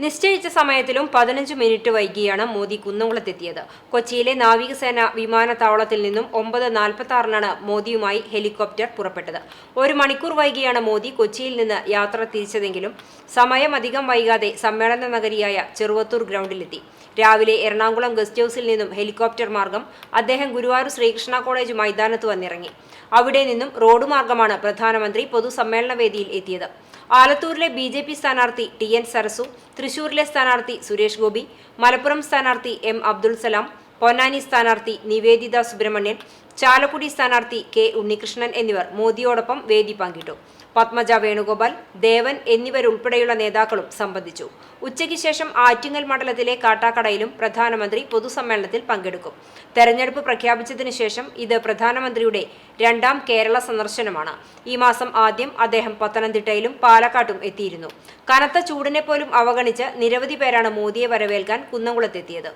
നിശ്ചയിച്ച സമയത്തിലും പതിനഞ്ച് മിനിറ്റ് വൈകിയാണ് മോദി കുന്നംകുളത്തെത്തിയത്. കൊച്ചിയിലെ നാവികസേന വിമാനത്താവളത്തിൽ നിന്നും ഒമ്പത് നാൽപ്പത്തി ആറിനാണ് മോദിയുമായി ഹെലികോപ്റ്റർ പുറപ്പെട്ടത്. ഒരു മണിക്കൂർ വൈകിയാണ് മോദി കൊച്ചിയിൽ നിന്ന് യാത്ര തിരിച്ചതെങ്കിലും സമയം അധികം വൈകാതെ സമ്മേളന നഗരിയായ ചെറുവത്തൂർ ഗ്രൗണ്ടിലെത്തി. രാവിലെ എറണാകുളം ഗസ്റ്റ് ഹൌസിൽ നിന്നും ഹെലികോപ്റ്റർ മാർഗം അദ്ദേഹം ഗുരുവായൂർ ശ്രീകൃഷ്ണ കോളേജ് മൈതാനത്ത് വന്നിറങ്ങി. അവിടെ നിന്നും റോഡ് മാർഗമാണ് പ്രധാനമന്ത്രി പൊതുസമ്മേളന വേദിയിൽ എത്തിയത്. ആലത്തൂരിലെ ബി ജെ പി സ്ഥാനാർത്ഥി ടി എൻ സരസു തൃശൂരിലെ സ്ഥാനാർത്ഥി സുരേഷ് ഗോപി മലപ്പുറം സ്ഥാനാർത്ഥി എം അബ്ദുൾ സലാം പൊന്നാനി സ്ഥാനാർത്ഥി നിവേദിത സുബ്രഹ്മണ്യൻ ചാലക്കുടി സ്ഥാനാർത്ഥി കെ ഉണ്ണികൃഷ്ണൻ എന്നിവർ മോദിയോടൊപ്പം വേദി പങ്കിട്ടു. പത്മജ വേണുഗോപാൽ ദേവൻ എന്നിവരുൾപ്പെടെയുള്ള നേതാക്കളും സംബന്ധിച്ചു. ഉച്ചയ്ക്ക് ശേഷം ആറ്റിങ്ങൽ മണ്ഡലത്തിലെ കാട്ടാക്കടയിലും പ്രധാനമന്ത്രി പൊതുസമ്മേളനത്തിൽ പങ്കെടുക്കും. തെരഞ്ഞെടുപ്പ് പ്രഖ്യാപിച്ചതിനു ശേഷം ഇത് പ്രധാനമന്ത്രിയുടെ രണ്ടാം കേരള സന്ദർശനമാണ്. ഈ മാസം ആദ്യം അദ്ദേഹം പത്തനംതിട്ടയിലും പാലക്കാട്ടും എത്തിയിരുന്നു. കനത്ത ചൂടിനെ പോലും അവഗണിച്ച് നിരവധി പേരാണ് മോദിയെ വരവേൽക്കാൻ കുന്നംകുളത്തെത്തിയത്.